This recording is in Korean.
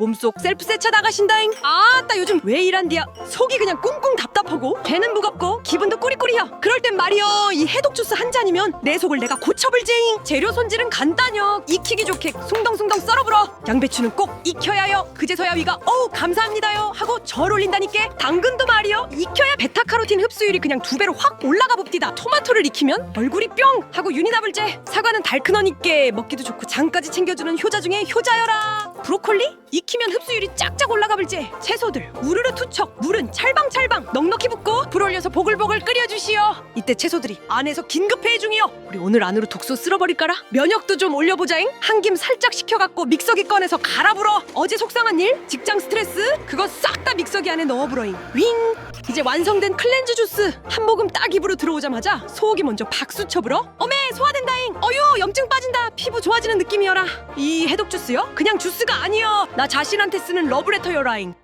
몸속 셀프 세차 나가신다잉? 아따 요즘 왜 이란디야? 속이 그냥 꿍꿍 답답하고 배는 무겁고 기분도 꾸리꾸리야. 그럴 땐 말이여 이 해독 주스 한 잔이면 내 속을 내가 고쳐불제잉. 재료 손질은 간단혀 익히기 좋게 숭덩숭덩 썰어불어. 양배추는 꼭 익혀야 해요 그제서야 위가 어우 감사합니다요. 하고 절 올린다니께. 당근도 말이여 익혀야 베타카로틴 흡수율이 그냥 두 배로 확 올라가 봅디다. 토마토를 익히면 얼굴이 뿅! 하고 나불제. 사과는 달큰하니께 먹기도 좋고 장까지 챙겨주는 효자 중에 효자여라. 브로콜리 익히면 흡수율이 쫙쫙 올라가 불제 채소들 우르르 투척 물은 찰방찰방. 넉넉히 붓고 불 올려서 보글보글 끓여주시오. 이때 채소들이 안에서 긴급 회의 중이요 우리 오늘 안으로 독소 쓸어버릴까라? 면역도 좀 올려보자잉. 한 김 살짝 식혀갖고 믹서기 꺼내서 갈아 불어. 어제 속상한 일? 직장 스트레스? 그거 싹 다 믹서기 안에 넣어 불어잉. 윙! 이제 완성된 클렌즈 주스. 한 모금 딱 입으로 들어오자마자 속이 먼저 박수 쳐불어. 어메 빠진다 피부 좋아지는 느낌이여라. 이 해독 주스요? 그냥 주스가 아니여 나 자신한테 쓰는 러브레터여라잉